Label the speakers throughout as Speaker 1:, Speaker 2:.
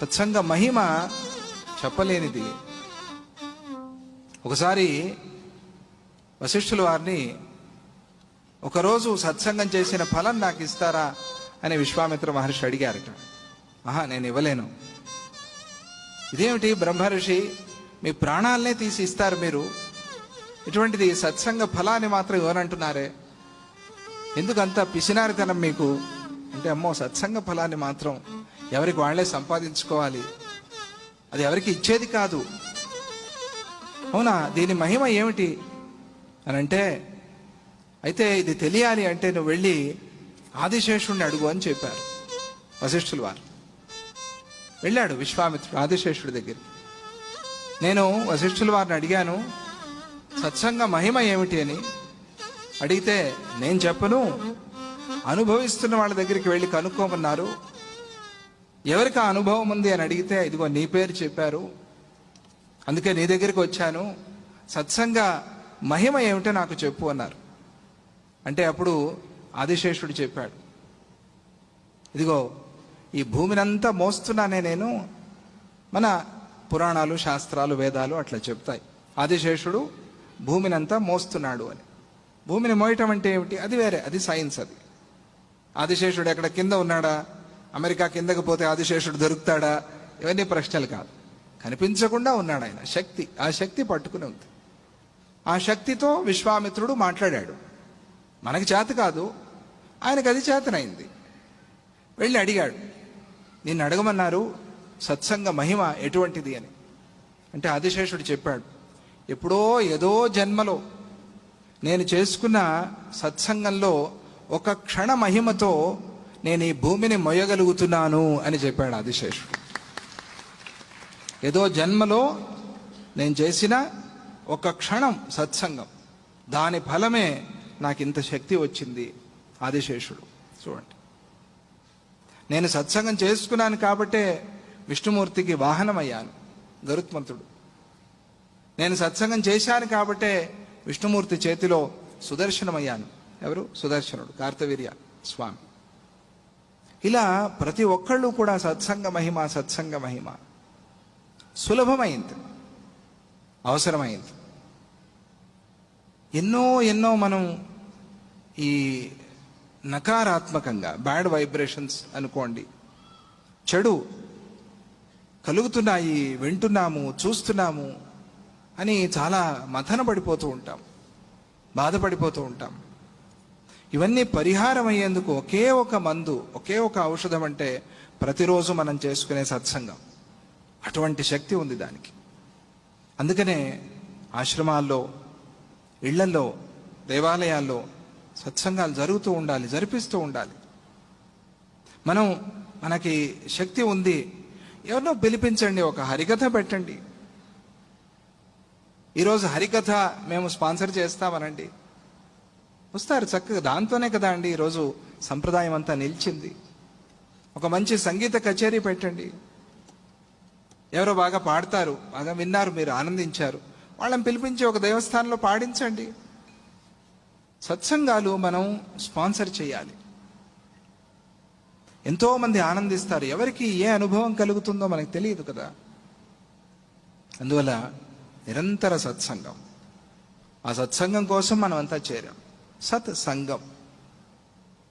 Speaker 1: సత్సంగ మహిమ చెప్పలేనిది. ఒకసారి వశిష్ఠుల వారిని ఒకరోజు సత్సంగం చేసిన ఫలం నాకు ఇస్తారా అని విశ్వామిత్ర మహర్షి అడిగారట. ఆహా నేను ఇవ్వలేను. ఇదేమిటి బ్రహ్మర్షి మీ ప్రాణాలనే తీసి ఇస్తారు మీరు? ఇటువంటిది సత్సంగ ఫలాన్ని మాత్రం ఇవ్వనంటున్నారే. ఎందుకంత పిసినారితనం మీకు? అంటే అమ్మో సత్సంగ ఫలాన్ని మాత్రం ఎవరికి వాళ్ళే సంపాదించుకోవాలి. అది ఎవరికి ఇచ్చేది కాదు. అవునా? దీని మహిమ ఏమిటి? అని అంటే అయితే ఇది తెలియాలి అంటే నువ్వు వెళ్ళి ఆదిశేషుణ్ణి అడుగు అని చెప్పారు. వశిష్ఠులు వారు. వెళ్ళాడు విశ్వామిత్రుడు ఆదిశేషుడి దగ్గర నేను వశిష్ఠుల వారిని అడిగాను సత్సంగ మహిమ ఏమిటి? అని. అడిగితే నేను చెప్పను. అనుభవిస్తున్న వాళ్ళ దగ్గరికి వెళ్ళి కనుక్కోమన్నారు. ఎవరికి ఆ అనుభవం ఉంది అని అడిగితే ఇదిగో నీ పేరు చెప్పారు. అందుకే నీ దగ్గరికి వచ్చాను. సత్సంగ మహిమ ఏమిటో నాకు చెప్పు అన్నారు. అంటే అప్పుడు ఆదిశేషుడు చెప్పాడు. ఇదిగో ఈ భూమినంతా మోస్తున్నానే నేను. మన పురాణాలు శాస్త్రాలు వేదాలు అట్లా చెప్తాయి. ఆదిశేషుడు భూమినంతా మోస్తున్నాడు అని. భూమిని మోయటం అంటే ఏమిటి? అది వేరే అది సైన్స్ అది. ఆదిశేషుడు ఎక్కడ కింద ఉన్నాడా? అమెరికా కిందకు పోతే ఆదిశేషుడు దొరుకుతాడా? ఇవన్నీ ప్రశ్నలు కాదు. కనిపించకుండా ఉన్నాడు ఆయన. శక్తి ఆ శక్తి పట్టుకుని ఉంది. ఆ శక్తితో విశ్వామిత్రుడు మాట్లాడాడు. మనకి చేత కాదు ఆయనకు అది చేతనైంది. వెళ్ళి అడిగాడు. నిన్ను అడగమన్నారు సత్సంగ మహిమ ఎటువంటిది అని. అంటే ఆదిశేషుడు చెప్పాడు ఎప్పుడో ఏదో జన్మలో నేను చేసుకున్న సత్సంగంలో ఒక క్షణ మహిమతో నేను ఈ భూమిని మొయ్యగలుగుతున్నాను అని చెప్పాడు ఆదిశేషుడు. ఏదో జన్మలో నేను చేసిన ఒక క్షణం సత్సంగం. దాని ఫలమే నాకు ఇంత శక్తి వచ్చింది ఆదిశేషుడు. చూడండి. నేను సత్సంగం చేసుకున్నాను కాబట్టే విష్ణుమూర్తికి వాహనమయ్యాను గరుత్మంతుడు. నేను సత్సంగం చేశాను కాబట్టే విష్ణుమూర్తి చేతిలో సుదర్శనమయ్యాను. ఎవరు? సుదర్శనుడు కార్తవీర్య స్వామి. ఇలా ప్రతి ఒక్కళ్ళు కూడా సత్సంగ మహిమ సత్సంగ మహిమ. సులభమైంది. అవసరమైంది. ఎన్నో ఎన్నో మనం ఈ నకారాత్మకంగా బ్యాడ్ వైబ్రేషన్స్ అనుకోండి చెడు కలుగుతున్నాయి వింటున్నాము చూస్తున్నాము అని చాలా మథన పడిపోతూ ఉంటాం బాధపడిపోతూ ఉంటాం. ఇవన్నీ పరిహారం అయ్యేందుకు ఒకే ఒక మందు ఒకే ఒక ఔషధం అంటే ప్రతిరోజు మనం చేసుకునే సత్సంగం. అటువంటి శక్తి ఉంది దానికి. అందుకనే ఆశ్రమాల్లో ఇళ్ళలో దేవాలయాల్లో సత్సంగాలు జరుగుతూ ఉండాలి జరిపిస్తూ ఉండాలి. మనం మనకి శక్తి ఉంది. ఎవరినో పిలిపించండి ఒక హరికథ పెట్టండి. ఈరోజు హరికథ మేము స్పాన్సర్ చేస్తామనండి. వస్తారు చక్కగా. దాంతోనే కదా అండి ఈరోజు సంప్రదాయం అంతా నిలిచింది. ఒక మంచి సంగీత కచేరీ పెట్టండి. ఎవరో బాగా పాడతారు బాగా విన్నారు మీరు ఆనందించారు. వాళ్ళని పిలిపించి ఒక దేవస్థానంలో పాడించండి. సత్సంగాలు మనం స్పాన్సర్ చేయాలి. ఎంతోమంది ఆనందిస్తారు. ఎవరికి ఏ అనుభవం కలుగుతుందో మనకు తెలియదు కదా. అందువల్ల నిరంతర సత్సంగం. ఆ సత్సంగం కోసం మనం అంతా చేరాం. సత్ సంగం.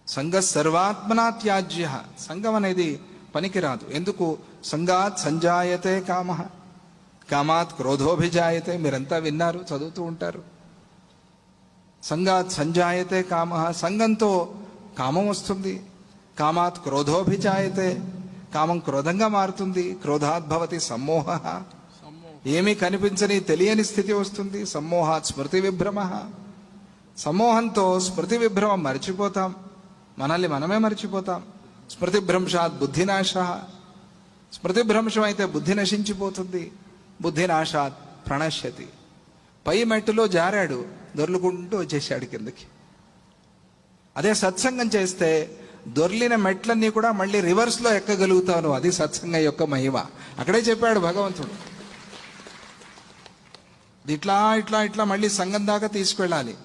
Speaker 1: సంగ సర్వాత్మనా త్యాజ్య. సంగం అనేది పనికిరాదు. ఎందుకు? సంగాత్ సంజాయతే కామ. కామాత్ క్రోధోభిజాయతే. మీరంతా విన్నారు చదువుతూ ఉంటారు. సంగాత్ సంజాయతే కామ. సంగంతో కామం వస్తుంది. కామాత్ క్రోధోభిజాయతే. కామం క్రోధంగా మారుతుంది. క్రోధాత్ భవతి సమ్మోహ. ఏమీ కనిపించని తెలియని స్థితి వస్తుంది. సమ్మోహాత్ స్మృతి విభ్రమ. సమోహంతో స్మృతి విభ్రమం మర్చిపోతాం. మనల్ని మనమే మర్చిపోతాం. స్మృతి భ్రంశాత్ బుద్ధినాశ. స్మృతి భ్రంశం అయితే బుద్ధి నశించిపోతుంది. బుద్ధినాశాత్ ప్రణశ్యతి. పై మెట్టులో జారాడు దొర్లుకుంటూ వచ్చేసాడు కిందకి. అదే సత్సంగం చేస్తే దొర్లిన మెట్లన్నీ కూడా మళ్ళీ రివర్స్లో ఎక్కగలుగుతాను అది సత్సంగం యొక్క మహిమ. అక్కడే చెప్పాడు భగవంతుడు. ఇట్లా ఇట్లా ఇట్లా మళ్ళీ సంఘం దాకా తీసుకెళ్ళాలి.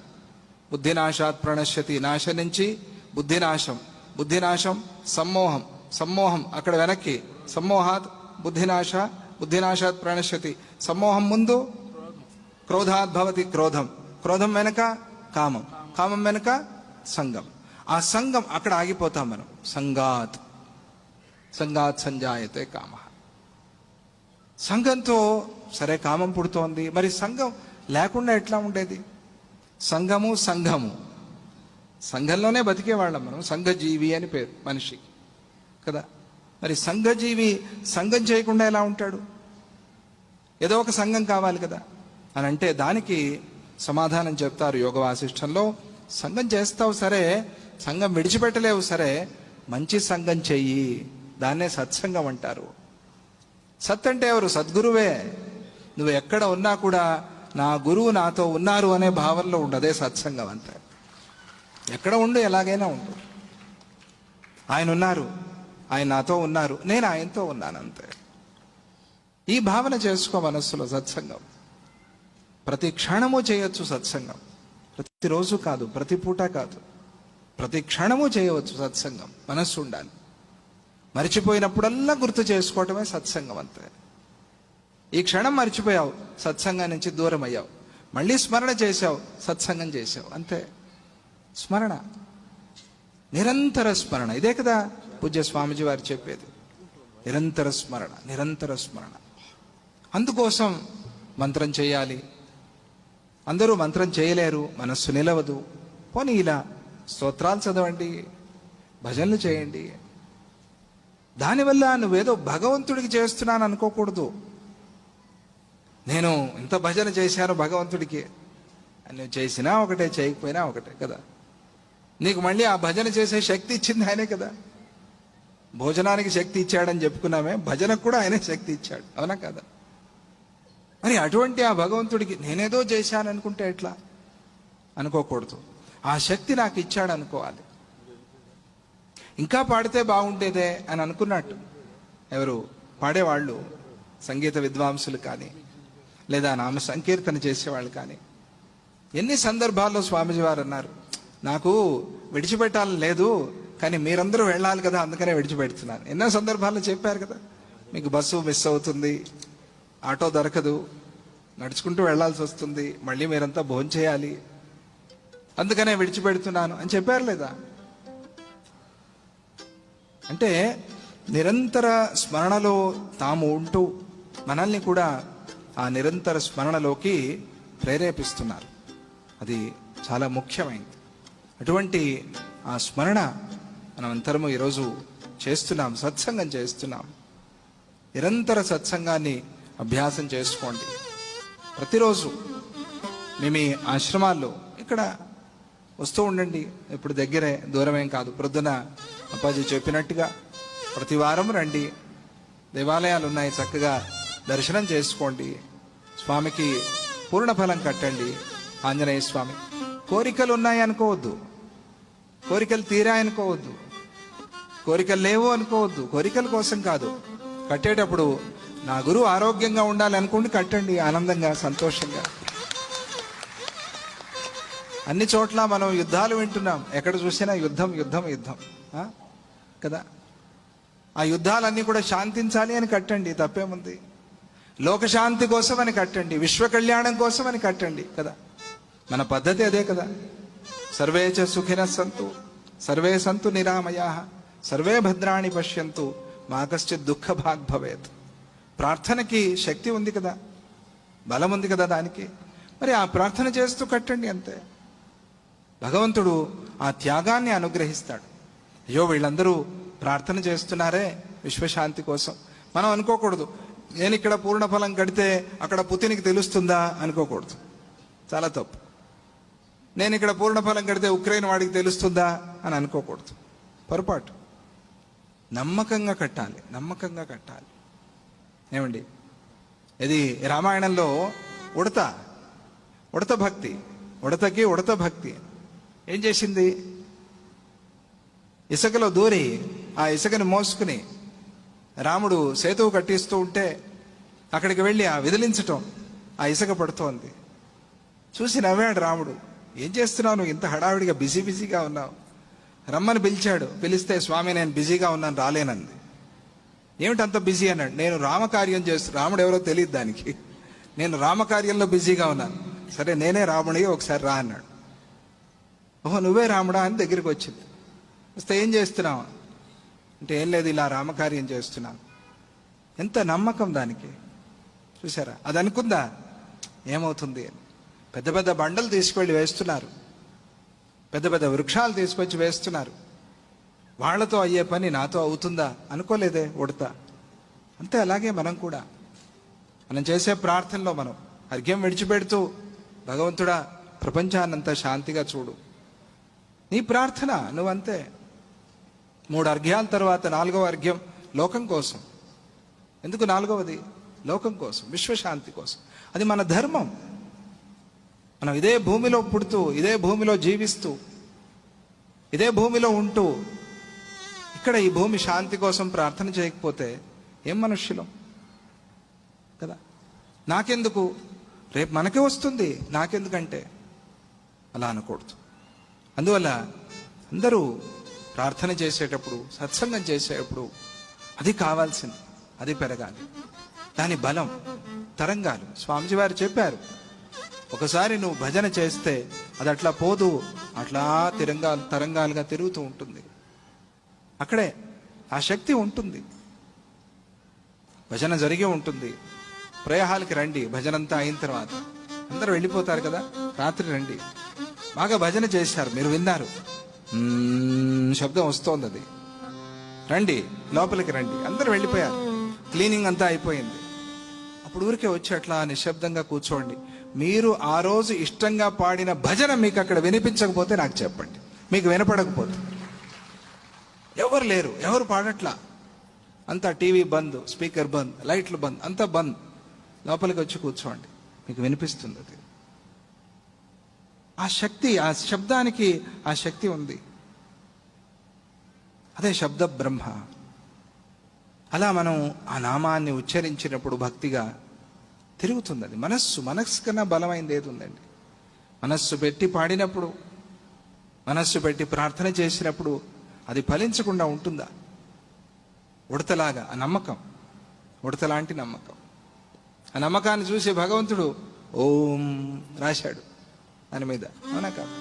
Speaker 1: బుద్ధినాశాత్ ప్రణశ్యతి నాశ నుంచి బుద్ధినాశం. బుద్ధినాశం సమ్మోహం. సమ్మోహం అక్కడ వెనక్కి. సమ్మోహాత్ బుద్ధినాశ బుద్ధినాశాత్ ప్రణశ్యతి. సమ్మోహం ముందు క్రోధాత్ భవతి క్రోధం. క్రోధం వెనక కామం. కామం వెనక సంగం ఆ సంగం అక్కడ ఆగిపోతాం మనం. సంగాత్ సంగాత్ సంజాయతే కామ. సంఘంతో సరే కామం పుడుతోంది. మరి సంఘం లేకుండా ఎట్లా ఉండేది? సంఘము సంఘము. సంఘంలోనే బతికేవాళ్ళం మనం. సంఘజీవి అని పేరు మనిషికి కదా? మరి సంఘజీవి సంఘం చేయకుండా ఎలా ఉంటాడు? ఏదో ఒక సంఘం కావాలి కదా? అని అంటే దానికి సమాధానం చెప్తారు యోగ వాసిష్టంలో సంఘం చేస్తావు సరే సంఘం విడిచిపెట్టలేవు సరే మంచి సంఘం చెయ్యి. దాన్నే సత్సంగం అంటారు. సత్ అంటే ఎవరు? సద్గురువే. నువ్వు ఎక్కడ ఉన్నా కూడా నా గురువు నాతో ఉన్నారు అనే భావనలో ఉండదే సత్సంగం అంతే. ఎక్కడ ఉండు ఎలాగైనా ఉండు. ఆయన ఉన్నారు ఆయన నాతో ఉన్నారు నేను ఆయనతో ఉన్నాను అంతే ఈ భావన చేసుకో మనస్సులో సత్సంగం. ప్రతి క్షణము చేయొచ్చు సత్సంగం. ప్రతిరోజు కాదు ప్రతి పూట కాదు. ప్రతి క్షణము చేయవచ్చు సత్సంగం మనస్సు ఉండాలి. మరిచిపోయినప్పుడల్లా గుర్తు చేసుకోవటమే సత్సంగం అంతే. ఈ క్షణం మర్చిపోయావు సత్సంగం నుంచి దూరం అయ్యావు. మళ్ళీ స్మరణ చేశావు సత్సంగం చేశావు. అంతే. స్మరణ. నిరంతర స్మరణ. ఇదే కదా పూజ్య స్వామిజీ వారు చెప్పేది. నిరంతర స్మరణ నిరంతర స్మరణ. అందుకోసం మంత్రం చేయాలి. అందరూ మంత్రం చేయలేరు మనస్సు నిలవదు. పోనీ ఇలా స్తోత్రాలు చదవండి భజనలు చేయండి. దానివల్ల నువ్వేదో భగవంతుడికి చేస్తున్నాను అనుకోకూడదు నేను ఇంత భజన చేశాను భగవంతుడికి. నువ్వు చేసినా ఒకటే చేయకపోయినా ఒకటే కదా. నీకు మళ్ళీ ఆ భజన చేసే శక్తి ఇచ్చింది ఆయనే కదా. భోజనానికి శక్తి ఇచ్చాడని చెప్పుకున్నామే భజనకు కూడా ఆయనే శక్తి ఇచ్చాడు. అవునా కదా? మరి అటువంటి ఆ భగవంతుడికి నేనేదో చేశాను అనుకుంటే ఎట్లా? అనుకోకూడదు. ఆ శక్తి నాకు ఇచ్చాడు అనుకోవాలి. ఇంకా పాడితే బాగుండేదే అని అనుకున్నట్టు ఎవరు? పాడేవాళ్ళు సంగీత విద్వాంసులు కానీ లేదా నామ సంకీర్తన చేసేవాళ్ళు కానీ. ఎన్ని సందర్భాల్లో స్వామిజీ వారు అన్నారు నాకు విడిచిపెట్టాలని లేదు కానీ మీరందరూ వెళ్ళాలి కదా అందుకనే విడిచిపెడుతున్నాను. ఎన్నో సందర్భాల్లో చెప్పారు కదా మీకు బస్సు మిస్ అవుతుంది ఆటో దొరకదు నడుచుకుంటూ వెళ్ళాల్సి వస్తుంది మళ్ళీ మీరంతా భోజనం చేయాలి అందుకనే విడిచిపెడుతున్నాను. అని చెప్పారు లేదా? అంటే నిరంతర స్మరణలో తాము ఉంటూ మనల్ని కూడా ఆ నిరంతర స్మరణలోకి ప్రేరేపిస్తున్నారు. అది చాలా ముఖ్యమైనది అటువంటి ఆ స్మరణ మనం అంతరము ఈరోజు చేస్తున్నాం సత్సంగం చేస్తున్నాం. నిరంతర సత్సంగాన్ని అభ్యాసం చేసుకోండి. ప్రతిరోజు మీ మీ ఆశ్రమాల్లో ఇక్కడ వస్తూ ఉండండి. ఇప్పుడు దగ్గరే దూరమేం కాదు. ప్రొద్దున అప్పాజీ చెప్పినట్టుగా ప్రతి వారం రండి. దేవాలయాలు ఉన్నాయి చక్కగా. దర్శనం చేసుకోండి. స్వామికి పూర్ణ ఫలం కట్టండి. ఆంజనేయ స్వామి కోరికలు ఉన్నాయి అనుకోవద్దు. కోరికలు తీరాయనుకోవద్దు కోరికలు లేవు అనుకోవద్దు. కోరికల కోసం కాదు. కట్టేటప్పుడు నా గురువు ఆరోగ్యంగా ఉండాలి అనుకోండి కట్టండి ఆనందంగా సంతోషంగా. అన్ని చోట్ల మనం యుద్ధాలు వింటున్నాం. ఎక్కడ చూసినా యుద్ధం యుద్ధం యుద్ధం. కదా? ఆ యుద్ధాలన్నీ కూడా శాంతించాలి అని కట్టండి తప్పేముంది? లోకశాంతి కోసం అని కట్టండి విశ్వ కళ్యాణం కోసం అని కట్టండి కదా. మన పద్ధతి అదే కదా. సర్వే చ సుఖిన సంతు సర్వే సంతు నిరామయా సర్వే భద్రాణి పశ్యంతు మా కశ్చిత్ దుఃఖ భాగ్ భవేత్. ప్రార్థనకి శక్తి ఉంది కదా బలం ఉంది కదా దానికి. మరి ఆ ప్రార్థన చేస్తూ కట్టండి అంతే. భగవంతుడు ఆ త్యాగాన్ని అనుగ్రహిస్తాడు. అయ్యో వీళ్ళందరూ ప్రార్థన చేస్తున్నారే విశ్వశాంతి కోసం. మనం అనుకోకూడదు. నేను ఇక్కడ పూర్ణ ఫలం కడితే అక్కడ పుతినికి తెలుస్తుందా? అనుకోకూడదు. చాలా తప్పు. నేను ఇక్కడ పూర్ణ ఫలం కడితే ఉక్రెయిన్ వాడికి తెలుస్తుందా? అని అనుకోకూడదు. పొరపాటు. నమ్మకంగా కట్టాలి. నమ్మకంగా కట్టాలి. ఏమండి? ఇది రామాయణంలో ఉడత. ఉడత భక్తి. ఉడతకి ఉడత భక్తి. ఏం చేసింది? ఇసుకలో దూరి ఆ ఇసుకని మోసుకుని రాముడు సేతువు కట్టిస్తూ ఉంటే అక్కడికి వెళ్ళి ఆ విదిలించటం ఆ ఇసుక పడుతోంది. చూసి నవ్వాడు రాముడు. ఏం చేస్తున్నావు? నువ్వు ఇంత హడావిడిగా బిజీ బిజీగా ఉన్నావు. రమ్మని పిలిచాడు. పిలిస్తే స్వామి నేను బిజీగా ఉన్నాను రాలేనంది. ఏమిటి అంత బిజీ? అన్నాడు. నేను రామకార్యం చేస్తు రాముడు ఎవరో తెలియదు దానికి. నేను రామకార్యంలో బిజీగా ఉన్నాను. సరే నేనే రాముడి ఒకసారి రా అన్నాడు. ఓహో నువ్వే రాముడా అని దగ్గరికి వచ్చింది. వస్తే ఏం చేస్తున్నావు? అంటే ఏం లేదు ఇలా రామకార్యం చేస్తున్నాను. ఎంత నమ్మకం దానికి? చూసారా అది అనుకుందా? ఏమవుతుంది అని. పెద్ద పెద్ద బండలు తీసుకువెళ్ళి వేస్తున్నారు. పెద్ద పెద్ద వృక్షాలు తీసుకొచ్చి వేస్తున్నారు. వాళ్ళతో అయ్యే పని నాతో అవుతుందా? అనుకోలేదే ఉడతా. అంతే అలాగే మనం కూడా. మనం చేసే ప్రార్థనలో మనం అర్ఘ్యం విడిచిపెడుతూ భగవంతుడా ప్రపంచాన్నంతా శాంతిగా చూడు. నీ ప్రార్థన నువ్వంతే. మూడు అర్ఘ్యాల తర్వాత నాలుగవ అర్ఘ్యం లోకం కోసం. ఎందుకు నాలుగవది? లోకం కోసం విశ్వశాంతి కోసం. అది మన ధర్మం. మనం ఇదే భూమిలో పుడుతూ ఇదే భూమిలో జీవిస్తూ ఇదే భూమిలో ఉంటూ ఇక్కడ ఈ భూమి శాంతి కోసం ప్రార్థన చేయకపోతే ఏం మనుష్యులం? కదా? నాకెందుకు? రేపు మనకే వస్తుంది. నాకెందుకంటే? అలా అనకూడదు. అందువల్ల అందరూ ప్రార్థన చేసేటప్పుడు సత్సంగం చేసేటప్పుడు అది కావాల్సింది అది పెరగాలి. దాని బలం తరంగాలు. స్వామిజీ వారు చెప్పారు ఒకసారి నువ్వు భజన చేస్తే అది అట్లా పోదు అట్లా తిరంగాలు తరంగాలుగా తిరుగుతూ ఉంటుంది. అక్కడే ఆ శక్తి ఉంటుంది. భజన జరిగే ఉంటుంది. ప్రయాహాలకి రండి భజన అంతా అయిన తర్వాత. అందరూ వెళ్ళిపోతారు కదా రాత్రి రండి. బాగా భజన చేశారు మీరు విన్నారు. శబ్దం వస్తోంది అది రండి లోపలికి రండి. అందరూ వెళ్ళిపోయారు. క్లీనింగ్ అంతా అయిపోయింది. అప్పుడు ఊరికే వచ్చి అట్లా నిశ్శబ్దంగా కూర్చోండి. మీరు ఆ రోజు ఇష్టంగా పాడిన భజన మీకు అక్కడ వినిపించకపోతే నాకు చెప్పండి. మీకు వినపడకపోతే. ఎవరు లేరు ఎవరు పాడట్లా? అంతా టీవీ బంద్ స్పీకర్ బంద్ లైట్లు బంద్ అంతా బంద్. లోపలికి వచ్చి కూర్చోండి. మీకు వినిపిస్తుంది అది. ఆ శక్తి ఆ శబ్దానికి ఆ శక్తి ఉంది. అదే శబ్ద బ్రహ్మ. అలా మనం ఆ నామాన్ని ఉచ్చరించినప్పుడు భక్తిగా తిరుగుతుంది అది మనస్సు మనస్సు కన్నా బలమైంది ఏది ఉందండి? మనస్సు పెట్టి పాడినప్పుడు మనస్సు పెట్టి ప్రార్థన చేసినప్పుడు అది ఫలించకుండా ఉంటుందా? ఉడతలాగా ఆ నమ్మకం. ఉడతలాంటి నమ్మకం. ఆ నమ్మకాన్ని చూసి భగవంతుడు ఓం రాశాడు. దాని మీద అవునా కాదు